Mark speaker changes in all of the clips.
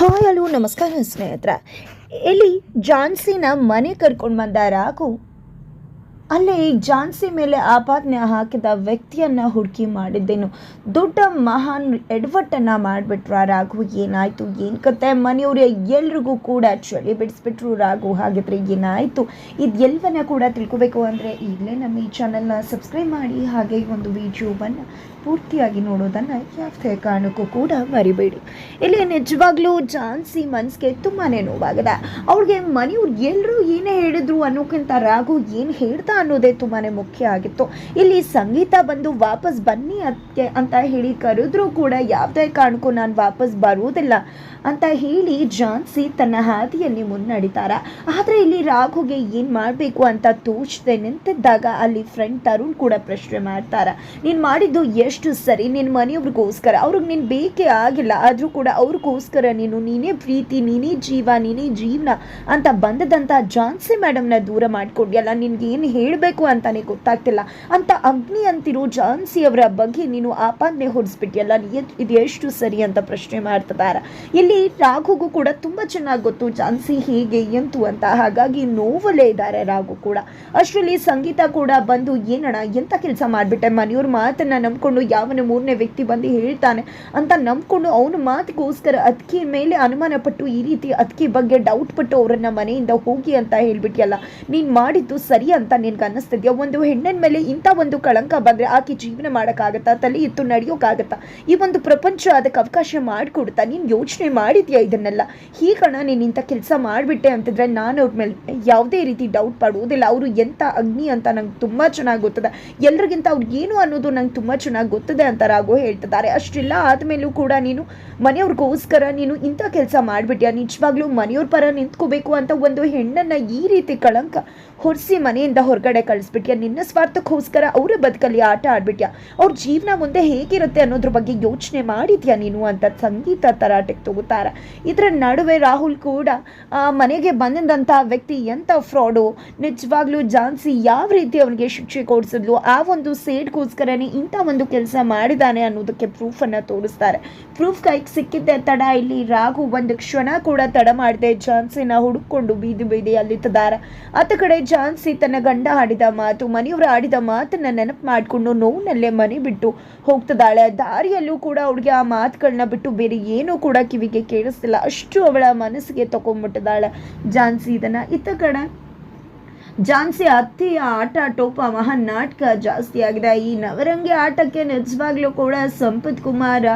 Speaker 1: Hi hello ನಮಸ್ಕಾರ ಸ್ನೇಹಿತರ. ಇಲ್ಲಿ ಜಾನ್ಸಿನ ಮನೆ ಕರ್ಕೊಂಡು ಬಂದ ರಾಘು ಅಲ್ಲೇ ಜಾನ್ಸಿ ಮೇಲೆ ಆಪಾದನೆ ಹಾಕಿದ ವ್ಯಕ್ತಿಯನ್ನು ಹುಡುಕಿ ಮಾಡಿದ್ದೇನು? ದೊಡ್ಡ ಮಹಾನ್ ಎಡವಟ್ಟನ್ನು ಆ ರಾಘು. ಏನಾಯಿತು? ಏನು ಕತೆ? ಮನೆಯವ್ರೆ ಎಲ್ರಿಗೂ ಕೂಡ ಚಳಿ ಬಿಡಿಸ್ಬಿಟ್ರು ರಾಘು. ಹಾಗಿದ್ರೆ ಏನಾಯಿತು? ಇದೆಲ್ಲವನ್ನ ಕೂಡ ತಿಳ್ಕೊಬೇಕು ಅಂದರೆ ಈಗಲೇ ನಮ್ಮ ಈ ಚಾನಲ್ನ ಸಬ್ಸ್ಕ್ರೈಬ್ ಮಾಡಿ, ಹಾಗೆ ಒಂದು ವಿಡಿಯೋವನ್ನು ಪೂರ್ತಿಯಾಗಿ ನೋಡೋದನ್ನು ಯಾವುದೇ ಕಾರಣಕ್ಕೂ ಕೂಡ ಮರಿಬೇಡಿ. ಇಲ್ಲಿ ನಿಜವಾಗ್ಲೂ ಜಾನ್ಸಿ ಮನಸ್ಸಿಗೆ ತುಂಬಾ ನೋವಾಗಿದೆ. ಅವ್ರಿಗೆ ಮನೆಯವ್ರು ಎಲ್ಲರೂ ಏನೇ ಹೇಳಿದ್ರು ಅನ್ನೋಕ್ಕಿಂತ ರಾಘು ಏನು ಹೇಳ್ತಾ ಅನ್ನೋದೇ ತುಂಬಾ ಮುಖ್ಯ ಆಗಿತ್ತು. ಇಲ್ಲಿ ಸಂಗೀತ ಬಂದು ವಾಪಸ್ ಬನ್ನಿ ಅತ್ತೆ ಅಂತ ಹೇಳಿ ಕರೆದ್ರೂ ಕೂಡ ಯಾವುದೇ ಕಾರಣಕ್ಕೂ ನಾನು ವಾಪಸ್ ಬರುವುದಿಲ್ಲ. ಅಂತ ಹೇಳಿ ಜಾನ್ಸಿ ತನ್ನ ಹಾದಿಯಲ್ಲಿ ಮುನ್ನಡಿತಾರ. ಆದರೆ ಇಲ್ಲಿ ರಾಘುಗೆ ಏನು ಮಾಡಬೇಕು ಅಂತ ತೋಚದೆ ನಿಂತಿದ್ದಾಗ ಅಲ್ಲಿ ಫ್ರೆಂಡ್ ತರುಣ್ ಕೂಡ ಪ್ರಶ್ನೆ ಮಾಡ್ತಾರ. ನೀನು ಮಾಡಿದ್ದು ಎಷ್ಟು ಸರಿ? ನಿನ್ನ ಮನೆಯವ್ರಿಗೋಸ್ಕರ ಅವ್ರಿಗೆ ನೀನು ಬೇಕೇ ಆಗಿಲ್ಲ. ಆದರೂ ಕೂಡ ಅವ್ರಿಗೋಸ್ಕರ ನೀನು ನೀನೇ ಪ್ರೀತಿ, ನೀನೇ ಜೀವ, ನೀನೇ ಜೀವನ ಅಂತ ಬಂದದಂತ ಜಾನ್ಸಿ ಮೇಡಮ್ನ ದೂರ ಮಾಡಿಕೊಂಡಿಯಲ್ಲ. ನಿನ್ಗೆ ಏನು ಹೇಳಬೇಕು ಅಂತಲೇ ಗೊತ್ತಾಗ್ತಿಲ್ಲ. ಅಂತ ಅಗ್ನಿ ಅಂತಿರೋ ಜಾನ್ಸಿ ಅವರ ಬಗ್ಗೆ ನೀನು ಆಪಾದನೆ ಹೊಡಿಸ್ಬಿಟ್ಟಿಯಲ್ಲ ನೀ- ಇದು ಎಷ್ಟು ಸರಿ ಅಂತ ಪ್ರಶ್ನೆ ಮಾಡ್ತಿದ್ದಾರೆ ಇಲ್ಲಿ ರಾಘುಗೂ ಕೂಡ ತುಂಬ ಚೆನ್ನಾಗಿ ಗೊತ್ತು, ಜಾನ್ಸಿ ಹೀಗೆ ಎಂತು ಅಂತ. ಹಾಗಾಗಿ ನೋವಲ್ಲೇ ಇದ್ದಾರೆ ರಾಘು ಕೂಡ. ಅಷ್ಟರಲ್ಲಿ ಸಂಗೀತ ಕೂಡ ಬಂದು ಏನಣ ಎಂಥ ಕೆಲಸ ಮಾಡಿಬಿಟ್ಟೆ? ಮನೆಯವ್ರ ಮಾತನ್ನ ನಂಬಿಕೊಂಡು ಯಾವನ ಮೂರನೇ ವ್ಯಕ್ತಿ ಬಂದು ಹೇಳ್ತಾನೆ ಅಂತ ನಂಬ್ಕೊಂಡು ಅವನ ಮಾತಿಗೋಸ್ಕರ ಅದಕ್ಕೆ ಮೇಲೆ ಅನುಮಾನ ಪಟ್ಟು, ಈ ರೀತಿ ಅದಕ್ಕೆ ಬಗ್ಗೆ ಡೌಟ್ ಪಟ್ಟು ಅವರನ್ನ ಮನೆಯಿಂದ ಹೋಗಿ ಅಂತ ಹೇಳ್ಬಿಟ್ಟಿಯಲ್ಲ ನೀನು ಮಾಡಿದ್ದು ಸರಿ ಅಂತ ನಿನ್ಗೆ ಅನ್ನಿಸ್ತಿದ್ಯಾ? ಒಂದು ಹೆಣ್ಣಿನ ಮೇಲೆ ಇಂಥ ಒಂದು ಕಳಂಕ ಬಂದರೆ ಆಕೆ ಜೀವನ ಮಾಡೋಕ್ಕಾಗತ್ತಾ? ತಲೆ ಎತ್ತು ನಡೆಯೋಕ್ಕಾಗತ್ತಾ ಈ ಒಂದು ಪ್ರಪಂಚ ಅದಕ್ಕೆ ಅವಕಾಶ ಮಾಡಿಕೊಡ್ತಾ ನೀನು ಯೋಚನೆ ಮಾಡಿದ್ಯಾ ಇದನ್ನೆಲ್ಲ? ಹೀಗಣ ನೀನು ಇಂಥ ಕೆಲಸ ಮಾಡಿಬಿಟ್ಟೆ ಅಂತಂದರೆ ನಾನು ಅವ್ರ ಮೇಲೆ ಯಾವುದೇ ರೀತಿ ಡೌಟ್ ಪಡುವುದಿಲ್ಲ. ಅವರು ಎಂಥ ಅಗ್ನಿ ಅಂತ ನಂಗೆ ತುಂಬ ಚೆನ್ನಾಗಿ ಗೊತ್ತದೆ. ಎಲ್ರಿಗಿಂತ ಅವ್ರಿಗೆ ಏನು ಅನ್ನೋದು ನಂಗೆ ತುಂಬ ಚೆನ್ನಾಗಿ ಗೊತ್ತದೆ ಅಂತ ರಾಘು ಹೇಳ್ತಿದ್ದಾರೆ. ಅಷ್ಟಿಲ್ಲ, ಆದಮೇಲೂ ಕೂಡ ನೀನು ಮನೆಯವ್ರಿಗೋಸ್ಕರ ನೀನು ಇಂಥ ಕೆಲಸ ಮಾಡಿಬಿಟ್ಯಾ? ನಿಜವಾಗ್ಲೂ ಮನೆಯವ್ರ ಪರ ನಿಂತ್ಕೋಬೇಕು ಅಂತ ಒಂದು ಹೆಣ್ಣನ್ನು ಈ ರೀತಿ ಕಳಂಕ ಹೊರಿಸಿ ಮನೆಯಿಂದ ಹೊರಗಡೆ ಕಳಿಸ್ಬಿಟ್ಯಾ? ನಿನ್ನ ಸ್ವಾರ್ಥಕ್ಕೋಸ್ಕರ ಅವರ ಬದುಕಲ್ಲಿ ಆಟ ಆಡ್ಬಿಟ್ಯಾ? ಅವ್ರ ಜೀವನ ಮುಂದೆ ಹೇಗಿರುತ್ತೆ ಅನ್ನೋದ್ರ ಬಗ್ಗೆ ಯೋಚನೆ ಮಾಡಿದ್ಯಾ ನೀನು ಅಂತ ಸಂಗೀತ ತರಾಟೆಗೆ ಇದರ ನಡುವೆ ರಾಹುಲ್ ಕೂಡ ಮನೆಗೆ ಬಂದಂತಹ ವ್ಯಕ್ತಿ ಎಂಥ ಫ್ರಾಡು? ನಿಜವಾಗ್ಲೂ ಜಾನ್ಸಿ ಯಾವ ರೀತಿ ಅವನಿಗೆ ಶಿಕ್ಷೆ ಕೊಡಿಸಿದ್ಲು? ಆ ಒಂದು ಸೇಡ್ಗೋಸ್ಕರನೇ ಇಂಥ ಒಂದು ಕೆಲಸ ಮಾಡಿದ್ದಾನೆ ಅನ್ನೋದಕ್ಕೆ ಪ್ರೂಫನ್ನು ತೋರಿಸ್ತಾರೆ. ಪ್ರೂಫ್ ಕೈಗೆ ಸಿಕ್ಕಿದ್ದೆ ತಡ. ಇಲ್ಲಿ ರಾಘು ಒಂದು ಕ್ಷಣ ಕೂಡ ತಡ ಮಾಡಿದೆ ಜಾನ್ಸಿನ ಹುಡುಕೊಂಡು ಬೀದಿ ಬೀದಿ ಅಲ್ಲಿತ್ತಿದ್ದಾರೆ ಆತ ಕಡೆ ಜಾನ್ಸಿ ತನ್ನ ಗಂಡ ಆಡಿದ ಮಾತು, ಮನೆಯವರು ಆಡಿದ ಮಾತನ್ನ ನೆನಪು ಮಾಡಿಕೊಂಡು ನೋವಿನಲ್ಲೇ ಮನೆ ಬಿಟ್ಟು ಹೋಗ್ತಿದ್ದಾಳೆ. ದಾರಿಯಲ್ಲೂ ಕೂಡ ಅವಳಿಗೆ ಆ ಮಾತುಗಳನ್ನ ಬಿಟ್ಟು ಬೇರೆ ಏನೂ ಕೂಡ ಕಿವಿಗೆ ಕೇಳಿಸ್ತಿಲ್ಲ. ಅಷ್ಟು ಅವಳ ಮನಸ್ಸಿಗೆ ತಗೊಂಡ್ಬಿಟ್ಟಿದ್ದಾಳೆ ಜಾನ್ಸಿ ಇದನ್ನ. ಇತ್ತ ಕಡೆ ಜಾನ್ಸಿ ಅತ್ತಿಯ ಆಟ ಟೋಪ ಮಹಾನ್ ನಾಟಕ ಜಾಸ್ತಿ ಆಗಿದೆ ಈ ನವರಂಗಿ ಆಟಕ್ಕೆ ನಿಜವಾಗ್ಲೂ ಕೂಡ ಸಂಪತ್ ಕುಮಾರ್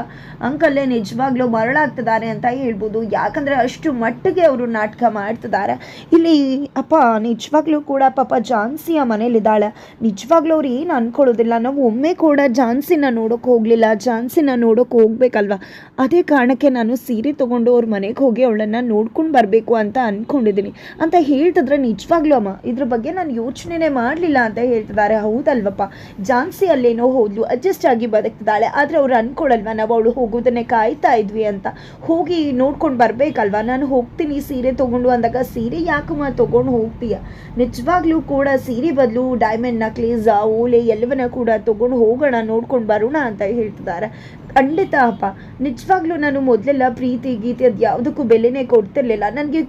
Speaker 1: ಅಂಕಲ್ಲೇ ನಿಜವಾಗ್ಲೂ ಮರಳಾಗ್ತಿದ್ದಾರೆ ಅಂತ ಹೇಳ್ಬೋದು. ಯಾಕಂದ್ರೆ ಅಷ್ಟು ಮಟ್ಟಿಗೆ ಅವರು ನಾಟಕ ಮಾಡ್ತಿದ್ದಾರೆ. ಇಲ್ಲಿ ಅಪ್ಪ ನಿಜವಾಗ್ಲೂ ಕೂಡ ಪಾಪ ಜಾನ್ಸಿಯ ಮನೇಲಿದ್ದಾಳೆ. ನಿಜವಾಗ್ಲೂ ಅವ್ರು ಏನು ಅನ್ಕೊಳ್ಳೋದಿಲ್ಲ. ನಾವು ಒಮ್ಮೆ ಕೂಡ ಜಾನ್ಸಿನ ನೋಡೋಕೆ ಹೋಗ್ಲಿಲ್ಲ. ಜಾನ್ಸಿನ ನೋಡೋಕೆ ಹೋಗ್ಬೇಕಲ್ವ? ಅದೇ ಕಾರಣಕ್ಕೆ ನಾನು ಸೀರೆ ತೊಗೊಂಡು ಅವ್ರ ಮನೆಗೆ ಹೋಗಿ ಅವಳನ್ನು ನೋಡ್ಕೊಂಡು ಬರಬೇಕು ಅಂತ ಅಂದ್ಕೊಂಡಿದ್ದೀನಿ ಅಂತ ಹೇಳ್ತಿದ್ರೆ ನಿಜವಾಗ್ಲೂ ಅಮ್ಮ, ಇದ್ರ ಬಗ್ಗೆ ನಾನು ಯೋಚನೆನೇ ಮಾಡಲಿಲ್ಲ ಅಂತ ಹೇಳ್ತಿದ್ದಾರೆ. ಹೌದಲ್ವಪ್ಪ? ಜಾನ್ಸಿ ಅಲ್ಲೇನೋ ಹೋದ್ಲು ಅಡ್ಜಸ್ಟ್ ಆಗಿ ಬದುಕ್ತಿದ್ದಾಳೆ. ಆದರೆ ಅವ್ರು ಅನ್ಕೊಳಲ್ವ, ನಾವು ಅವಳು ಹೋಗೋದನ್ನೇ ಕಾಯ್ತಾ ಇದ್ವಿ ಅಂತ? ಹೋಗಿ ನೋಡ್ಕೊಂಡು ಬರಬೇಕಲ್ವ? ನಾನು ಹೋಗ್ತೀನಿ, ಸೀರೆ ತೊಗೊಂಡು ಅಂದಾಗ, ಸೀರೆ ಯಾಕಮ್ಮ ತೊಗೊಂಡು ಹೋಗ್ತೀಯ? ನಿಜವಾಗ್ಲೂ ಕೂಡ ಸೀರೆ ಬದಲು ಡೈಮಂಡ್ ನಕ್ಲೇಸ್ ಓಲೆ ಎಲ್ಲವನ್ನ ಕೂಡ ತೊಗೊಂಡು ಹೋಗೋಣ, ನೋಡ್ಕೊಂಡು ಬರೋಣ ಅಂತ ಹೇಳ್ತಿದ್ದಾರೆ. ಖಂಡಿತ ಅಪ್ಪ. ನಿಜವಾಗ್ಲೂ ನಾನು ಮೊದಲೆಲ್ಲ ಪ್ರೀತಿ, ಗೀತೆ ಅದು ಯಾವುದಕ್ಕೂ ಬೆಲೆನೇ ಕೊಡ್ತಿರ್ಲಿಲ್ಲ. ನನಗೆ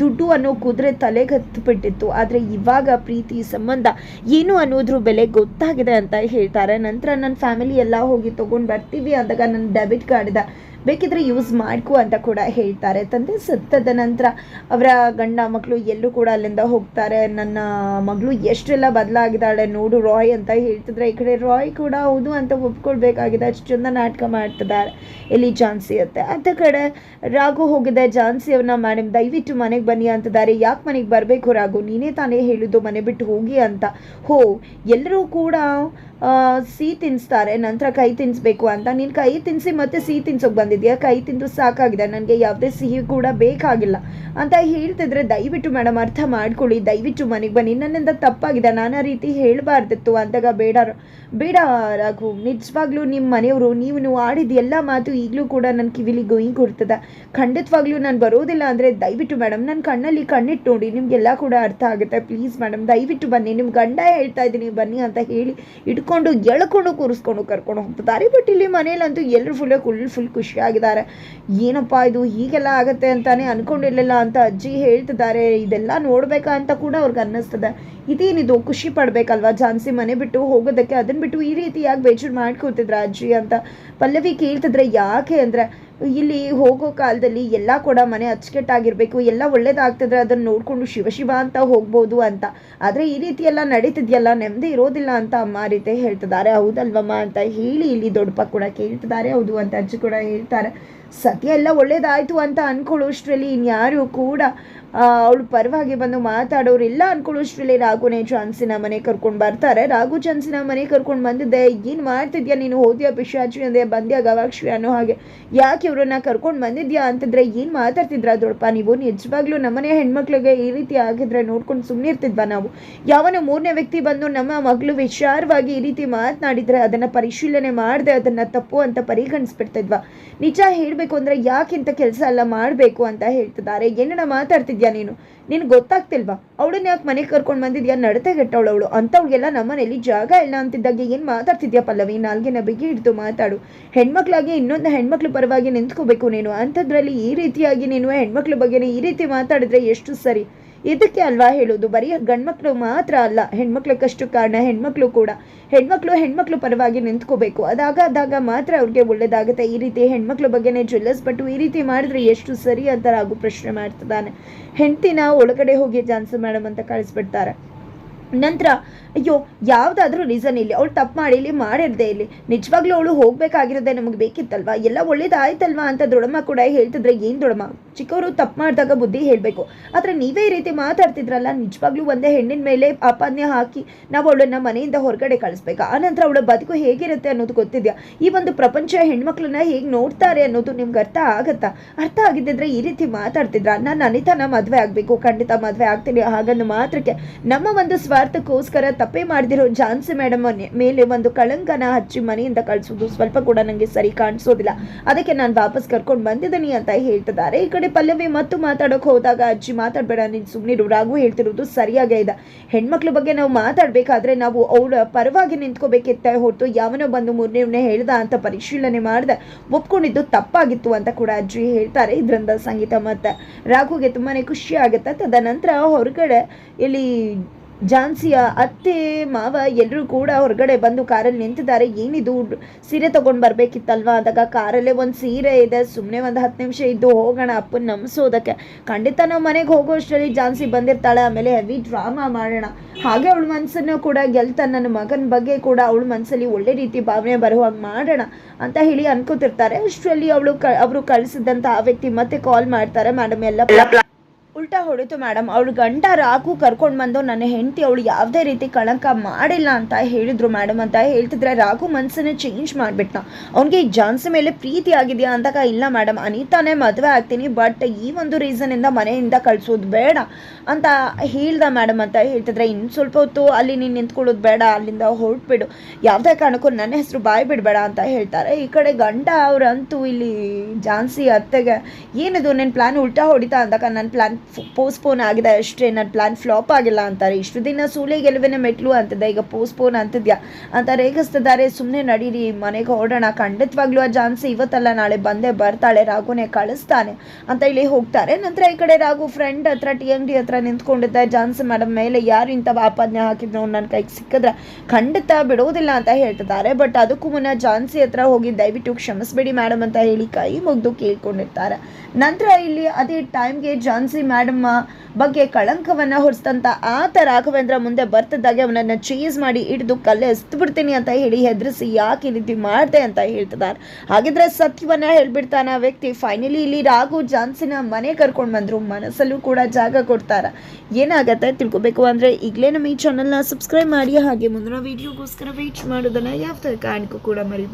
Speaker 1: ದುಡ್ಡು ಅನ್ನೋ ಕುದುರೆ ತಲೆಗೆ ಹತ್ಬಿಟ್ಟಿತ್ತು ಆದರೆ ಇವಾಗ ಪ್ರೀತಿ ಸಂಬಂಧ ಏನು ಅನ್ನೋದ್ರ ಬೆಲೆ ಗೊತ್ತಾಗಿದೆ ಅಂತ ಹೇಳ್ತಾರೆ. ನಂತರ ನನ್ನ ಫ್ಯಾಮಿಲಿ ಎಲ್ಲ ಹೋಗಿ ತೊಗೊಂಡು ಬರ್ತೀವಿ ಅಂದಾಗ ನನ್ನ ಡೆಬಿಟ್ ಕಾರ್ಡ್ ಇದೆ. ಬೇಕಿದ್ರೆ ಯೂಸ್ ಮಾಡ್ಕೊ ಅಂತ ಕೂಡ ಹೇಳ್ತಾರೆ. ತಂದೆ ಸತ್ತದ ನಂತರ ಅವರ ಗಂಡ ಮಕ್ಕಳು ಎಲ್ಲೂ ಕೂಡ ಅಲ್ಲಿಂದ ಹೋಗ್ತಾರೆ. ನನ್ನ ಮಗಳು ಎಷ್ಟೆಲ್ಲ ಬದಲಾಗಿದ್ದಾಳೆ ನೋಡು ರಾಯ್ ಅಂತ ಹೇಳ್ತಿದ್ರೆ, ಈ ಕಡೆ ರಾಯ್ ಕೂಡ ಹೌದು ಅಂತ ಒಪ್ಕೊಳ್ಬೇಕಾಗಿದೆ. ಅಷ್ಟು ಚಂದ ನಾಟಕ ಮಾಡ್ತಿದ್ದಾರೆ ಇಲ್ಲಿ ಜಾನ್ಸಿ ಅತ್ತೆ. ಅತ್ತ ಕಡೆ ರಾಘು ಹೋಗಿದೆ. ಜಾನ್ಸಿ ಅವ್ರನ್ನ ಮೇಡಮ್ ದಯವಿಟ್ಟು ಮನೆಗೆ ಬನ್ನಿ ಅಂತಿದ್ದಾರೆ. ಯಾಕೆ ಮನೆಗೆ ಬರಬೇಕು ರಾಘು? ನೀನೇ ತಾನೇ ಹೇಳಿದ್ದು ಮನೆ ಬಿಟ್ಟು ಹೋಗಿ ಅಂತ. ಹೋ, ಎಲ್ಲರೂ ಕೂಡ ಸಿಹಿ ತಿನ್ನಿಸ್ತಾರೆ ನಂತರ ಕೈ ತಿನ್ನಿಸ್ಬೇಕು ಅಂತ. ನೀನು ಕೈ ತಿನ್ಸಿ ಮತ್ತೆ ಸಿಹಿ ತಿನ್ಸೋಕೆ ಬಂದಿದ್ಯಾ? ಕೈ ತಿಂದು ಸಾಕಾಗಿದೆ. ನನಗೆ ಯಾವುದೇ ಸಿಹಿ ಕೂಡ ಬೇಕಾಗಿಲ್ಲ. ಅಂತ ಹೇಳ್ತಿದ್ರೆ ದಯವಿಟ್ಟು ಮೇಡಮ್ ಅರ್ಥ ಮಾಡ್ಕೊಳ್ಳಿ. ದಯವಿಟ್ಟು ಮನೆಗೆ ಬನ್ನಿ. ನನ್ನಿಂದ ತಪ್ಪಾಗಿದೆ. ನಾನು ರೀತಿ ಹೇಳಬಾರ್ದಿತ್ತು ಅಂದಾಗ ಬೇಡ ಬೇಡ ರಘು. ನಿಜವಾಗ್ಲೂ ನಿಮ್ಮ ಮನೆಯವರು, ನೀವು ನೀವು ಆಡಿದ ಎಲ್ಲ ಮಾತು ಈಗಲೂ ಕೂಡ ನನ್ನ ಕಿವಿಲಿ ಗೋಯಿ ಕೊಡ್ತದೆ. ಖಂಡಿತವಾಗ್ಲೂ ನಾನು ಬರೋದಿಲ್ಲ ಅಂದರೆ ದಯವಿಟ್ಟು ಮೇಡಮ್ ನನ್ನ ಕಣ್ಣಲ್ಲಿ ಕಣ್ಣಿಟ್ಟು ನೋಡಿ. ನಿಮಗೆಲ್ಲ ಕೂಡ ಅರ್ಥ ಆಗುತ್ತೆ. ಪ್ಲೀಸ್ ಮೇಡಮ್ ದಯವಿಟ್ಟು ಬನ್ನಿ. ನಿಮ್ಮ ಗಂಡ ಹೇಳ್ತಾ ಇದ್ದೀನಿ, ಬನ್ನಿ ಅಂತ ಹೇಳಿ ಇಟ್ಕೊಂಡು ಎಳ್ಕೊಂಡು ಕೂರಿಸ್ಕೊಂಡು ಕರ್ಕೊಂಡು ಹೋಗ್ತಾರೆ. ಬಟ್ ಇಲ್ಲಿ ಮನೇಲಂತೂ ಎಲ್ಲರೂ ಫುಲ್ ಫುಲ್ ಫುಲ್ ಖುಷಿ ಆಗಿದ್ದಾರೆ. ಏನಪ್ಪ ಇದು? ಹೀಗೆಲ್ಲ ಆಗತ್ತೆ ಅಂತಾನೆ ಅನ್ಕೊಂಡಿರ್ಲಿಲ್ಲ ಅಂತ ಅಜ್ಜಿ ಹೇಳ್ತಿದ್ದಾರೆ. ಇದೆಲ್ಲ ನೋಡ್ಬೇಕಾ ಅಂತ ಕೂಡ ಅವ್ರಿಗೆ ಅನ್ನಿಸ್ತದೆ. ಇದೇನಿದು? ಖುಷಿ ಪಡ್ಬೇಕಲ್ವಾ? ಝಾನ್ಸಿ ಮನೆ ಬಿಟ್ಟು ಹೋಗೋದಕ್ಕೆ? ಅದನ್ನ ಬಿಟ್ಟು ಈ ರೀತಿ ಯಾಕೆ ಬೇಜಾರು ಮಾಡ್ಕೋತಿದ್ರ ಅಜ್ಜಿ ಅಂತ? ಪಲ್ಲವಿ ಕೇಳ್ತಿದ್ರೆ ಯಾಕೆ ಅಂದ್ರೆ ಇಲ್ಲಿ ಹೋಗೋ ಕಾಲದಲ್ಲಿ ಎಲ್ಲ ಕೂಡ ಮನೆ ಅಚ್ಚುಕಟ್ಟಾಗಿರ್ಬೇಕು, ಎಲ್ಲ ಒಳ್ಳೇದಾಗ್ತಿದ್ರೆ ಅದನ್ನ ನೋಡ್ಕೊಂಡು ಶಿವಶಿವ ಶಿವ ಅಂತ ಹೋಗ್ಬೋದು ಅಂತ. ಆದ್ರೆ ಈ ರೀತಿ ಎಲ್ಲ ನಡೀತಿದ್ಯಲ್ಲ, ನೆಮ್ಮದಿ ಇರೋದಿಲ್ಲ ಅಂತ ಅಮ್ಮ ರೀತಿ ಹೇಳ್ತಿದ್ದಾರೆ. ಹೌದಲ್ವಮ್ಮ ಅಂತ ಹೇಳಿ ಇಲ್ಲಿ ದೊಡ್ಡಪ್ಪ ಕೂಡ ಕೇಳ್ತಿದ್ದಾರೆ. ಹೌದು ಅಂತ ಅಜ್ಜಿ ಕೂಡ ಹೇಳ್ತಾರೆ. ಸತ್ಯ ಎಲ್ಲ ಒಳ್ಳೇದಾಯ್ತು ಅಂತ ಅನ್ಕೊಳ್ಳೋಷ್ಟ್ರಲ್ಲಿ ಇನ್ಯಾರು ಕೂಡ ಅವಳು ಪರವಾಗಿ ಬಂದು ಮಾತಾಡೋರಿಲ್ಲ ಅನ್ಕೊಳ್ಳೋಷ್ಟ್ರಲ್ಲಿ ರಾಘುನೇ ಚಾನ್ಸಿನ ಮನೆ ಕರ್ಕೊಂಡು ಬರ್ತಾರೆ. ರಾಘು ಚಾನ್ಸಿನ ಮನೆ ಕರ್ಕೊಂಡು ಬಂದಿದ್ದೆ. ಏನು ಮಾಡ್ತಿದ್ಯಾ ನೀನು? ಹೋದ್ಯಾ ಪಿಶಾಚಿ ಅಂದೆ. ಬಂದ್ಯಾ ಗವಾಕ್ಷಿ ಅನ್ನೋ ಹಾಗೆ. ಯಾಕೆ ಇವ್ರನ್ನ ಕರ್ಕೊಂಡು ಬಂದಿದ್ಯಾ ಅಂತಂದ್ರೆ ಏನು ಮಾತಾಡ್ತಿದ್ರ ದೊಡ್ಡಪ್ಪ ನೀವು? ನಿಜವಾಗ್ಲೂ ನಮ್ಮನೆ ಹೆಣ್ಮಕ್ಳಿಗೆ ಈ ರೀತಿ ಆಗಿದ್ರೆ ನೋಡ್ಕೊಂಡು ಸುಮ್ಮನೆ ಇರ್ತಿದ್ವಾ ನಾವು? ಯಾವನ ಮೂರನೇ ವ್ಯಕ್ತಿ ಬಂದು ನಮ್ಮ ಮಗಳು ವಿಚಾರವಾಗಿ ಈ ರೀತಿ ಮಾತನಾಡಿದ್ರೆ ಅದನ್ನ ಪರಿಶೀಲನೆ ಮಾಡದೆ ಅದನ್ನ ತಪ್ಪು ಅಂತ ಪರಿಗಣಿಸ್ಬಿಡ್ತಿದ್ವಾ? ನಿಜ ಹೇಳಬೇಕು ಅಂದ್ರೆ ಯಾಕಿಂತ ಕೆಲಸ ಎಲ್ಲ ಮಾಡಬೇಕು ಅಂತ ಹೇಳ್ತಿದ್ದಾರೆ. ಏನನ್ನ ಮಾತಾಡ್ತಿದ್ಯಾ? ನೀನು? ನಿನ್ಗೆ ಗೊತ್ತಾಗ್ತಿಲ್ವಾ? ಅವಳನ್ನ ಯಾಕೆ ಮನೆಗೆ ಕರ್ಕೊಂಡು ಬಂದಿದ್ಯಾ? ನಡತೆ ಗೆಟ್ಟವಳು ಅವಳು. ಅಂಥವ್ಳಿಗೆಲ್ಲ ನಮ್ಮನೇಲಿ ಜಾಗ ಇಲ್ಲ ಅಂತಿದ್ದಾಗ. ಏನು ಮಾತಾಡ್ತಿದ್ಯಾ ಪಲ್ಲವಿ? ನಾಲ್ಗೆನ ಬಿಗಿ ಹಿಡಿದು ಮಾತಾಡು. ಹೆಣ್ಮಕ್ಳಾಗಿ ಇನ್ನೊಂದು ಹೆಣ್ಮಕ್ಳ ಪರವಾಗಿ ನಿಂತ್ಕೋಬೇಕು ನೀನು. ಅಂಥದ್ರಲ್ಲಿ ಈ ರೀತಿಯಾಗಿ ನೀನು ಹೆಣ್ಮಕ್ಳ ಬಗ್ಗೆನೇ ಈ ರೀತಿ ಮಾತಾಡಿದ್ರೆ ಎಷ್ಟು ಸರಿ? ಇದಕ್ಕೆ ಅಲ್ವಾ ಹೇಳೋದು ಬರೀ ಗಂಡ್ಮಕ್ಳು ಮಾತ್ರ ಅಲ್ಲ ಹೆಣ್ಮಕ್ಳಕ್ಕಷ್ಟು ಕಾರಣ ಹೆಣ್ಮಕ್ಳು ಕೂಡ. ಹೆಣ್ಮಕ್ಳು ಹೆಣ್ಮಕ್ಳು ಪರವಾಗಿ ನಿಂತ್ಕೋಬೇಕು. ಅದಾಗದಾಗ ಮಾತ್ರ ಅವ್ರಿಗೆ ಒಳ್ಳೇದಾಗುತ್ತೆ. ಈ ರೀತಿ ಹೆಣ್ಮಕ್ಳ ಬಗ್ಗೆನೇ ಜ್ಯುವೆಲ್ಲರ್ಸ್ ಬಟ್ ಈ ರೀತಿ ಮಾಡಿದ್ರೆ ಎಷ್ಟು ಸರಿ ಅಂತ ರಾಗು ಪ್ರಶ್ನೆ ಮಾಡ್ತಿದ್ದಾನೆ. ಹೆಂಡ್ತಿನ ಒಳಗಡೆ ಹೋಗಿ ಜಾನ್ಸನ್ ಮೇಡಮ್ ಅಂತ ಕಳಿಸ್ಬಿಡ್ತಾರೆ. ನಂತರ, ಅಯ್ಯೋ, ಯಾವುದಾದ್ರೂ ರೀಸನ್ ಇಲ್ಲಿ. ಅವಳು ತಪ್ಪು ಮಾಡಿ ಇಲ್ಲಿ ಮಾಡಿರದೆ ಇಲ್ಲಿ. ನಿಜವಾಗ್ಲೂ ಅವಳು ಹೋಗ್ಬೇಕಾಗಿರೋದೇ ನಮಗೆ ಬೇಕಿತ್ತಲ್ವಾ? ಎಲ್ಲ ಒಳ್ಳೇದಾಯ್ತಲ್ವಾ ಅಂತ ದೊಡಮ್ಮ ಕೂಡ ಹೇಳ್ತಿದ್ರೆ, ಏನು ದೊಡಮ್ಮ? ಚಿಕ್ಕವರು ತಪ್ಪು ಮಾಡಿದಾಗ ಬುದ್ಧಿ ಹೇಳಬೇಕು. ಆದರೆ ನೀವೇ ಈ ರೀತಿ ಮಾತಾಡ್ತಿದ್ರಲ್ಲ, ನಿಜವಾಗ್ಲೂ ಒಂದೇ ಹೆಣ್ಣಿನ ಮೇಲೆ ಆಪಾದನೆ ಹಾಕಿ ನಾವು ಅವಳನ್ನ ಮನೆಯಿಂದ ಹೊರಗಡೆ ಕಳಿಸ್ಬೇಕಾ? ಆನಂತರ ಅವಳ ಬದುಕು ಹೇಗಿರುತ್ತೆ ಅನ್ನೋದು ಗೊತ್ತಿದೆಯಾ? ಈ ಒಂದು ಪ್ರಪಂಚ ಹೆಣ್ಮಕ್ಳನ್ನ ಹೇಗೆ ನೋಡ್ತಾರೆ ಅನ್ನೋದು ನಿಮ್ಗೆ ಅರ್ಥ ಆಗತ್ತಾ? ಅರ್ಥ ಆಗಿದ್ದಿದ್ರೆ ಈ ರೀತಿ ಮಾತಾಡ್ತಿದ್ರ? ನಾನು ಅನಿತಾನ ಮದುವೆ ಆಗಬೇಕು, ಖಂಡಿತ ಮದುವೆ ಆಗ್ತೀನಿ. ಹಾಗನ್ನು ಮಾತ್ರಕ್ಕೆ ನಮ್ಮ ಒಂದು ಸ್ವಾರ್ಥಕ್ಕೋಸ್ಕರ ತಪ್ಪೇ ಮಾಡಿದಿರೋ ಝಾನ್ಸಿ ಮೇಡಮ್ ಮೇಲೆ ಒಂದು ಕಳಂಕನ ಹಚ್ಚಿ ಮನೆಯಿಂದ ಕಳಿಸೋದು ಸ್ವಲ್ಪ ಕೂಡ ನನಗೆ ಸರಿ ಕಾಣಿಸೋದಿಲ್ಲ. ಅದಕ್ಕೆ ನಾನು ವಾಪಸ್ ಕರ್ಕೊಂಡು ಬಂದಿದ್ದೀನಿ ಅಂತ ಹೇಳ್ತಿದ್ದಾರೆ. ಈ ಕಡೆ ಪಲ್ಲವಿ ಮತ್ತು ಮಾತಾಡೋಕೆ ಹೋದಾಗ ಅಜ್ಜಿ ಮಾತಾಡಬೇಡ, ನೀನು ಸುಮ್ಮನೆ ರಾಘು ಹೇಳ್ತಿರೋದು ಸರಿಯಾಗೇ ಇದೆ. ಹೆಣ್ಮಕ್ಳ ಬಗ್ಗೆ ನಾವು ಮಾತಾಡಬೇಕಾದ್ರೆ ನಾವು ಅವಳ ಪರವಾಗಿ ನಿಂತ್ಕೋಬೇಕಿತ್ತ ಹೊರತು ಯಾವನೋ ಬಂದು ಮೂರನೇ ಹೇಳ್ದ ಅಂತ ಪರಿಶೀಲನೆ ಮಾಡಿದೆ. ಒಪ್ಕೊಂಡಿದ್ದು ತಪ್ಪಾಗಿತ್ತು ಅಂತ ಕೂಡ ಅಜ್ಜಿ ಹೇಳ್ತಾರೆ ಇದರಿಂದ ಸಂಗೀತ ಮತ್ತೆ. ರಾಘುಗೆ ತುಂಬಾನೇ ಖುಷಿ ಆಗುತ್ತೆ. ತದನಂತರ ಹೊರಗಡೆ ಇಲ್ಲಿ ಝಾನ್ಸಿಯ ಅತ್ತೆ ಮಾವ ಎಲ್ಲರೂ ಕೂಡ ಹೊರಗಡೆ ಬಂದು ಕಾರಲ್ಲಿ ನಿಂತಿದ್ದಾರೆ. ಏನಿದು? ಸೀರೆ ತಗೊಂಡು ಬರ್ಬೇಕಿತ್ತಲ್ವಾ? ಅಂದಾಗ ಕಾರಲ್ಲೇ ಒಂದು ಸೀರೆ ಇದೆ. ಸುಮ್ಮನೆ ಒಂದು ಹತ್ತು ನಿಮಿಷ ಇದ್ದು ಹೋಗೋಣ ಅಪ್ಪನ ನಂಬಿಸೋದಕ್ಕೆ ಖಂಡಿತ ನಾವು ಮನೆಗೆ ಹೋಗೋ ಅಷ್ಟರಲ್ಲಿ ಝಾನ್ಸಿ ಬಂದಿರ್ತಾಳೆ. ಆಮೇಲೆ ಹೆವಿ ಡ್ರಾಮಾ ಮಾಡೋಣ. ಹಾಗೆ ಅವಳ ಮನಸ್ಸನ್ನು ಕೂಡ ಗೆಲ್ತಾ ನನ್ನ ಮಗನ ಬಗ್ಗೆ ಕೂಡ ಅವಳ ಮನಸ್ಸಲ್ಲಿ ಒಳ್ಳೆ ರೀತಿ ಭಾವನೆ ಬರುವಾಗ ಮಾಡೋಣ ಅಂತ ಹೇಳಿ ಅನ್ಕೋತಿರ್ತಾರೆ. ಅಷ್ಟರಲ್ಲಿ ಅವಳು ಕ, ಅವರು ಕಳಿಸಿದಂಥ ಆ ವ್ಯಕ್ತಿ ಮತ್ತೆ ಕಾಲ್ ಮಾಡ್ತಾರೆ. ಮೇಡಮ್ ಎಲ್ಲ ಉಲ್ಟಾ ಹೊಡಿತು ಮೇಡಮ್, ಅವಳು ಗಂಡ ರಾಕು ಕರ್ಕೊಂಡು ಬಂದು ನನ್ನ ಹೆಂಡತಿ ಅವಳು ಯಾವುದೇ ರೀತಿ ಕಳಂಕ ಮಾಡಿಲ್ಲ ಅಂತ ಹೇಳಿದ್ರು ಮೇಡಮ್ ಅಂತ ಹೇಳ್ತಿದ್ರೆ ರಾಕು ಮನಸ್ಸನ್ನ ಚೇಂಜ್ ಮಾಡಿಬಿಟ್ನ? ಅವನಿಗೆ ಈ ಜಾನ್ಸಿ ಮೇಲೆ ಪ್ರೀತಿ ಆಗಿದೆಯಾ ಅಂದಾಗ ಇಲ್ಲ ಮೇಡಮ್, ಅನಿತಾನೇ ಮದುವೆ ಆಗ್ತೀನಿ ಬಟ್ ಈ ಒಂದು ರೀಸನಿಂದ ಮನೆಯಿಂದ ಕಳಿಸೋದು ಬೇಡ ಅಂತ ಹೇಳ್ದ ಮೇಡಮ್ ಅಂತ ಹೇಳ್ತಿದ್ರೆ ಇನ್ನು ಸ್ವಲ್ಪ ಹೊತ್ತು ಅಲ್ಲಿ ನೀನು ನಿಂತ್ಕೊಳ್ಳೋದು ಬೇಡ, ಅಲ್ಲಿಂದ ಹೊರಟ್ಬಿಡು. ಯಾವುದೇ ಕಾರಣಕ್ಕೂ ನನ್ನ ಹೆಸರು ಬಾಯಿ ಬಿಡಬೇಡ ಅಂತ ಹೇಳ್ತಾರೆ. ಈ ಕಡೆ ಗಂಡ ಅವರಂತೂ ಇಲ್ಲಿ ಜಾನ್ಸಿ ಅತ್ತೆಗೆ, ಏನಿದು ನನ್ನ ಪ್ಲ್ಯಾನ್ ಉಲ್ಟಾ ಹೊಡಿತಾ? ಅಂದಾಗ ನನ್ನ ಪ್ಲ್ಯಾನ್ ಪೋಸ್ಟ್ಪೋನ್ ಆಗಿದೆ ಅಷ್ಟೇ, ನನ್ನ ಪ್ಲಾನ್ ಫ್ಲಾಪ್ ಆಗಿಲ್ಲ ಅಂತಾರೆ. ಇಷ್ಟು ದಿನ ಸೂಳೆ ಗೆಲುವಿನ ಮೆಟ್ಲು ಅಂತಿದ್ದೆ ಈಗ ಪೋಸ್ಟ್ಪೋನ್ ಅಂತಿದ್ಯಾ? ಅಂತ ರೇಗಿಸ್ತಿದ್ದಾರೆ. ಸುಮ್ಮನೆ ನಡೀರಿ, ಮನೆಗೆ ಹೊರಡೋಣ. ಖಂಡಿತವಾಗ್ಲೂ ಆ ಜಾನ್ಸಿ ಇವತ್ತಲ್ಲ, ನಾಳೆ ಬಂದೇ ಬರ್ತಾಳೆ. ರಾಘುನೇ ಕಳಿಸ್ತಾನೆ ಅಂತ ಇಲ್ಲಿ ಹೋಗ್ತಾರೆ. ನಂತರ ಈ ಕಡೆ ರಾಘು ಫ್ರೆಂಡ್ ಹತ್ರ ಟಿ ಅಂಗಡಿ ಹತ್ರ ನಿಂತ್ಕೊಂಡಿದ್ದೆ. ಜಾನ್ಸಿ ಮೇಡಮ್ ಮೇಲೆ ಯಾರು ಇಂಥ ಆಪಾದನೆ ಹಾಕಿದ್ರು ನನ್ನ ಕೈಗೆ ಸಿಕ್ಕಿದ್ರೆ ಖಂಡಿತ ಬಿಡೋದಿಲ್ಲ ಅಂತ ಹೇಳ್ತಿದ್ದಾರೆ. ಬಟ್ ಅದಕ್ಕೂ ಮುನ್ನ ಜಾನ್ಸಿ ಹತ್ರ ಹೋಗಿ ದಯವಿಟ್ಟು ಕ್ಷಮಿಸ್ಬೇಡಿ ಮೇಡಮ್ ಅಂತ ಹೇಳಿ ಕೈ ಮುಗ್ದು ಕೇಳ್ಕೊಂಡಿರ್ತಾರೆ. ನಂತರ ಇಲ್ಲಿ ಅದೇ ಟೈಮ್ಗೆ ಜಾನ್ಸಿ ಮೇಡಮ್ ಬಗ್ಗೆ ಕಳಂಕವನ್ನ ಹೊರಿಸಿದಂತ ಆತ ರಾಘವೇಂದ್ರ ಮುಂದೆ ಬರ್ತಿದ್ದಾಗೆ ಅವನನ್ನು ಚೇಸ್ ಮಾಡಿ ಹಿಡಿದು ಕಲ್ಲೆ ಬಿಡ್ತೀನಿ ಅಂತ ಹೇಳಿ ಹೆದರಿಸಿ ಯಾಕೆ ಈ ರೀತಿ ಮಾಡಿದೆ ಅಂತ ಹೇಳ್ತಿದ್ದಾರೆ ಹಾಗಿದ್ರೆ ಸತ್ಯವನ್ನ ಹೇಳ್ಬಿಡ್ತಾನೆ ವ್ಯಕ್ತಿ. ಫೈನಲಿ ಇಲ್ಲಿ ರಾಘು ಜಾನ್ಸಿನ ಮನೆ ಕರ್ಕೊಂಡು ಬಂದ್ರು. ಮನಸ್ಸಲ್ಲೂ ಕೂಡ ಜಾಗ ಕೊಡ್ತಾರೆ. ಏನಾಗತ್ತೆ ತಿಳ್ಕೊಬೇಕು ಅಂದ್ರೆ ಈಗಲೇ ನಮ್ಮ ಈ ಚಾನಲ್ನ ಸಬ್ಸ್ಕ್ರೈಬ್ ಮಾಡಿ. ಹಾಗೆ ಮುಂದಿನ ವಿಡಿಯೋಗೋಸ್ಕರ ವೆಯ್ಟ್ ಮಾಡೋದನ್ನ ಯಾವ ಕಾರಣಕ್ಕೂ ಕೂಡ ಮರಿಬೇಡಿ.